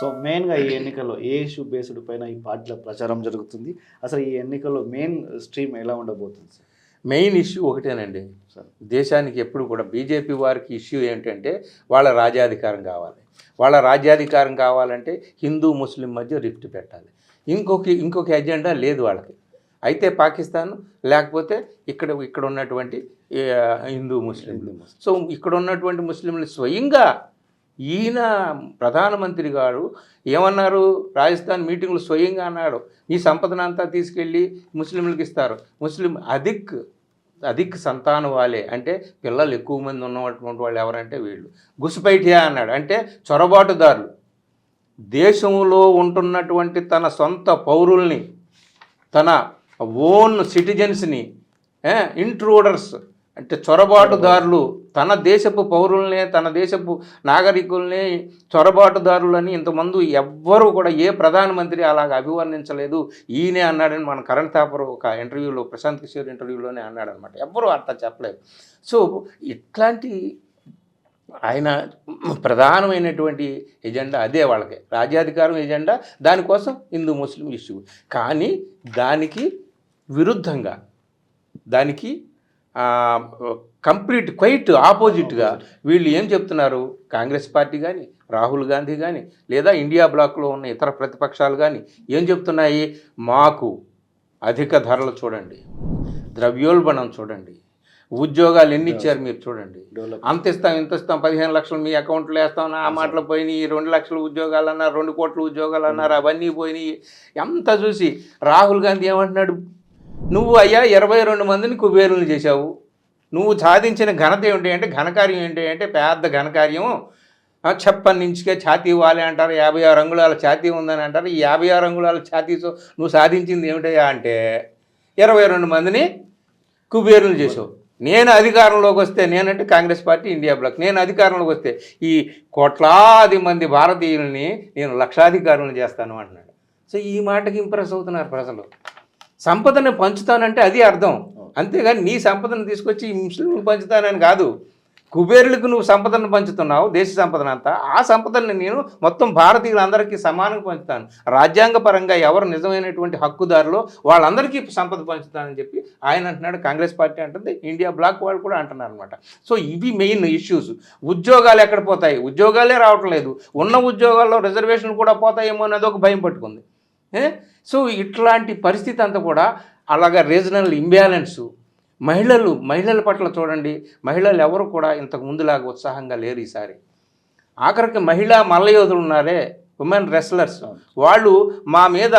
So మెయిన్గా ఈ ఎన్నికల్లో ఏ ఇష్యూ బేస్డ్ పైన ఈ పార్టీల ప్రచారం జరుగుతుంది. అసలు ఈ ఎన్నికల్లో మెయిన్ స్ట్రీమ్ ఎలా ఉండబోతుంది సార్? మెయిన్ ఇష్యూ ఒకటేనండి. సార్. దేశానికి ఎప్పుడు కూడా బీజేపీ వారికి ఇష్యూ ఏంటంటే వాళ్ళ రాజ్యాధికారం కావాలి. వాళ్ళ రాజ్యాధికారం కావాలంటే హిందూ ముస్లిం మధ్య రిఫ్ట్ పెట్టాలి. ఇంకొక ఇంకొక ఎజెండా లేదు వాళ్ళకి. అయితే పాకిస్తాన్ లేకపోతే ఇక్కడ ఇక్కడ ఉన్నటువంటి హిందూ ముస్లింలు సో ఇక్కడ ఉన్నటువంటి ముస్లింలు స్వయంగా ఈయన ప్రధానమంత్రి గారు ఏమన్నారు? రాజస్థాన్ మీటింగ్లో స్వయంగా అన్నాడు. ఈ సంపదనంతా తీసుకెళ్ళి ముస్లింలకు ఇస్తారు. ముస్లిం అధిక్ అధిక్ సంతానం వాళ్ళే. అంటే పిల్లలు ఎక్కువ మంది ఉన్నటువంటి వాళ్ళు ఎవరంటే వీళ్ళు. గుసుపైటియా అన్నాడు. అంటే చొరబాటుదారులు. దేశంలో ఉంటున్నటువంటి తన సొంత పౌరుల్ని తన ఓన్ సిటిజన్స్ని ఇంట్రూడర్స్ అంటే చొరబాటుదారులు తన దేశపు పౌరులనే తన దేశపు నాగరికుల్ని చొరబాటుదారులని ఇంతమంది ఎవ్వరూ కూడా ఏ ప్రధానమంత్రి అలాగ అభివర్ణించలేదు. ఈయనే అన్నాడని మన కరణ్ థాపర్ ఒక ఇంటర్వ్యూలో ప్రశాంత్ కిషోర్ ఇంటర్వ్యూలోనే అన్నాడనమాట. ఎవ్వరూ అర్థం చెప్పలేదు. సో ఇట్లాంటి ఆయన ప్రధానమైనటువంటి ఎజెండా అదే వాళ్ళకి. రాజ్యాధికారం ఎజెండా దానికోసం హిందూ ముస్లిం ఇష్యూ. కానీ దానికి విరుద్ధంగా దానికి కంప్లీట్ క్వైట్ ఆపోజిట్గా వీళ్ళు ఏం చెప్తున్నారు? కాంగ్రెస్ పార్టీ కానీ రాహుల్ గాంధీ కానీ లేదా ఇండియా బ్లాక్లో ఉన్న ఇతర ప్రతిపక్షాలు కానీ ఏం చెప్తున్నాయి? మాకు అధిక ధరలు చూడండి ద్రవ్యోల్బణం చూడండి ఉద్యోగాలు ఎన్ని ఇచ్చారు మీరు చూడండి. అంత ఇస్తాం ఇంత ఇస్తాం పదిహేను లక్షలు మీ అకౌంట్లో వేస్తాం ఆ మాటలు పోయినాయి రెండు లక్షల ఉద్యోగాలు అన్నారు రెండు కోట్ల ఉద్యోగాలు అన్నారు అవన్నీ పోయినాయి. ఎంత చూసి రాహుల్ గాంధీ ఏమంటున్నాడు? నువ్వు అయ్యా ఇరవై రెండు మందిని కుబేరులు చేశావు. నువ్వు సాధించిన ఘనత ఏమిటి అంటే ఘనకార్యం ఏంటి అంటే పెద్ద ఘనకార్యం. చెప్పని నుంచికే ఛాతీ వాలి అంటారు యాభై ఆరు అంగుళాల ఛాతీ ఉందని అంటారు. ఈ యాభై ఆరు అంగుళాల ఛాతీతో నువ్వు సాధించింది ఏమిటయ్యా అంటే ఇరవై రెండు మందిని కుబేరులు చేసావు నేను అధికారంలోకి వస్తే నేనంటే కాంగ్రెస్ పార్టీ ఇండియా బ్లాక్. నేను అధికారంలోకి వస్తే ఈ కోట్లాది మంది భారతీయుల్ని నేను లక్షాధికారులను చేస్తాను అంటున్నాడు. సో ఈ మాటకి ఇంప్రెస్ అవుతున్నారు ప్రజలు. సంపదను పంచుతానంటే అది అర్థం. అంతేగాని నీ సంపదను తీసుకొచ్చి ఈ ముస్లింలకు పంచుతానని కాదు. కుబేరులకు నువ్వు సంపదను పంచుతున్నావు దేశ సంపదను అంతా. ఆ సంపదను నేను మొత్తం భారతీయులందరికీ సమానంగా పంచుతాను. రాజ్యాంగపరంగా ఎవరు నిజమైనటువంటి హక్కుదారులో వాళ్ళందరికీ సంపద పంచుతానని చెప్పి ఆయన అంటున్నాడు కాంగ్రెస్ పార్టీ అంటుంది ఇండియా బ్లాక్ వాళ్ళు కూడా అంటున్నారు అనమాట సో ఇవి మెయిన్ ఇష్యూస్. ఉద్యోగాలు ఎక్కడ పోతాయి? ఉద్యోగాలే రావటం లేదు ఉన్న ఉద్యోగాల్లో రిజర్వేషన్లు కూడా పోతాయేమో అనేది ఒక భయం పట్టుకుంది? సో ఇట్లాంటి పరిస్థితి అంతా కూడా అలాగా రీజనల్ ఇంబ్యాలెన్సు. మహిళలు మహిళల పట్ల చూడండి మహిళలు ఎవరు కూడా ఇంతకు ముందులాగా ఉత్సాహంగా లేరు ఈసారి. ఆఖరికి మహిళా మల్లయోధులు ఉన్నారే ఉమెన్ రెస్లర్స్ వాళ్ళు మా మీద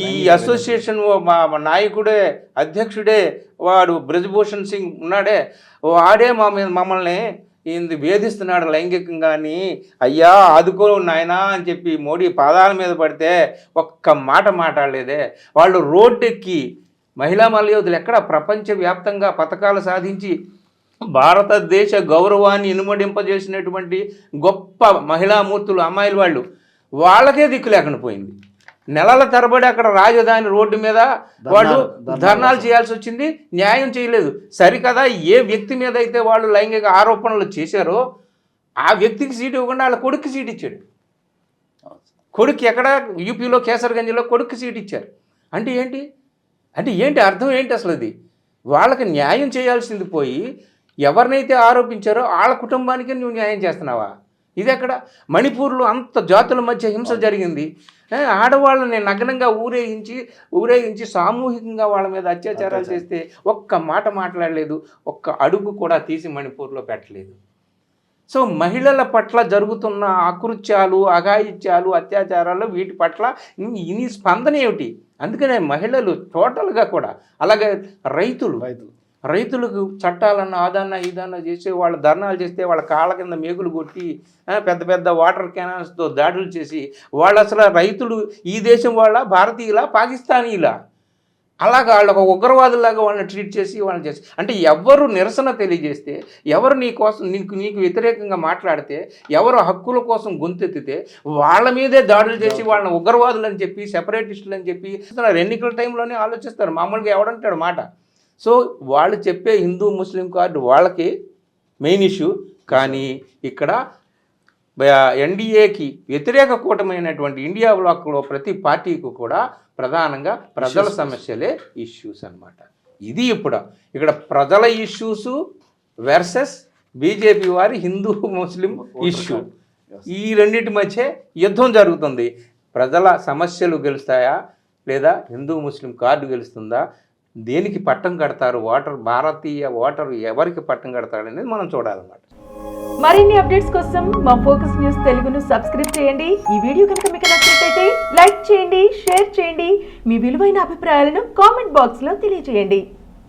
ఈ అసోసియేషన్ మా మా నాయకుడే అధ్యక్షుడే వాడు బ్రజభూషణ్ సింగ్ ఉన్నాడే వాడే మా మీద మమ్మల్ని ఇది వేధిస్తున్నాడు లైంగికంగాని అయ్యా ఆదుకో నాయనా అని చెప్పి మోడీ పాదాల మీద పడితే ఒక్క మాట మాట్లాడలేదే. వాళ్ళు రోడ్డెక్కి మహిళా మల్లయోధులు ఎక్కడ ప్రపంచవ్యాప్తంగా పథకాలు సాధించి భారతదేశ గౌరవాన్ని ఇనుమడింపజేసినటువంటి గొప్ప మహిళామూర్తులు అమ్మాయిలు వాళ్ళు. వాళ్ళకే దిక్కు లేకుండా పోయింది. నెలల తరబడి అక్కడ రాజధాని రోడ్డు మీద వాళ్ళు ధర్నాలు చేయాల్సి వచ్చింది న్యాయం చేయలేదు. సరికదా ఏ వ్యక్తి మీద అయితే వాళ్ళు లైంగిక ఆరోపణలు చేశారో ఆ వ్యక్తికి సీట్ ఇవ్వకుండా వాళ్ళ కొడుకు సీట్ ఇచ్చాడు. కొడుకు ఎక్కడ? యూపీలో కేసర్గంజ్లో కొడుకు సీట్ ఇచ్చారు. అంటే ఏంటి? అంటే ఏంటి అర్థం ఏంటి అసలు అది? వాళ్ళకి న్యాయం చేయాల్సింది పోయి ఎవరినైతే ఆరోపించారో వాళ్ళ కుటుంబానికి నువ్వు న్యాయం చేస్తున్నావా? ఇది ఎక్కడ? మణిపూర్లో అంత జాతుల మధ్య హింస జరిగింది. ఆడవాళ్ళని నగ్నంగా ఊరేగించి ఊరేగించి సామూహికంగా వాళ్ళ మీద అత్యాచారాలు చేస్తే ఒక్క మాట మాట్లాడలేదు ఒక్క అడుగు కూడా తీసి మణిపూర్లో పెట్టలేదు. సో మహిళల పట్ల జరుగుతున్న అకృత్యాలు అఘాయిత్యాలు అత్యాచారాలు వీటి పట్ల ఇన్ని స్పందన ఏమిటి? అందుకనే మహిళలు టోటల్గా కూడా అలాగే రైతులు రైతులు. రైతులకు చట్టాలన్న ఆదన్న ఇదన్న చేసి వాళ్ళ ధర్నాలు చేస్తే వాళ్ళ కాళ్ళ కింద మేకులు కొట్టి పెద్ద పెద్ద వాటర్ కెనాల్స్తో దాడులు చేసి వాళ్ళు అసలు రైతులు ఈ దేశం వాళ్ళ భారతీయుల పాకిస్తానీలా? అలాగా వాళ్ళు ఒక ఉగ్రవాదులాగా వాళ్ళని ట్రీట్ చేసి వాళ్ళని చేసి. అంటే ఎవరు నిరసన తెలియజేస్తే ఎవరు నీ కోసం నీకు నీకు వ్యతిరేకంగా మాట్లాడితే ఎవరు హక్కుల కోసం గొంతెత్తితే వాళ్ళ మీదే దాడులు చేసి వాళ్ళని ఉగ్రవాదులు అని చెప్పి సెపరేటిస్టులు అని చెప్పి ఎన్నికల టైంలోనే ఆలోచిస్తారు. మామూలుగా ఎవడంటాడు మాట? సో వాళ్ళు చెప్పే హిందూ ముస్లిం కార్డు వాళ్ళకి మెయిన్ ఇష్యూ. కానీ ఇక్కడ ఎన్డీఏకి వ్యతిరేక కూటమైనటువంటి ఇండియా బ్లాక్లో ప్రతి పార్టీకి కూడా ప్రధానంగా ప్రజల సమస్యలే ఇష్యూస్ అన్నమాట. ఇది ఇప్పుడు. ఇక్కడ ప్రజల ఇష్యూస్ వర్సెస్ బీజేపీ వారి హిందూ ముస్లిం ఇష్యూ ఈ రెండింటి మధ్య యుద్ధం జరుగుతుంది. ప్రజల సమస్యలు గెలుస్తాయా? లేదా హిందూ ముస్లిం కార్డు గెలుస్తుందా? దేనికి పట్టం కడతారు? ఓటర్ భారతీయ ఓటర్ ఎవరికి పట్టం కడతాడు అనేది మనం చూడాలన్నమాట. మరిన్ని అప్డేట్స్ కోసం మా ఫోకస్ న్యూస్ తెలుగును సబ్స్క్రైబ్ చేయండి. ఈ వీడియో కనుక మీకు నచ్చినట్లయితే లైక్ చేయండి షేర్ చేయండి. మీ విలువైన అభిప్రాయాలను కామెంట్ బాక్స్లో తెలియజేయండి.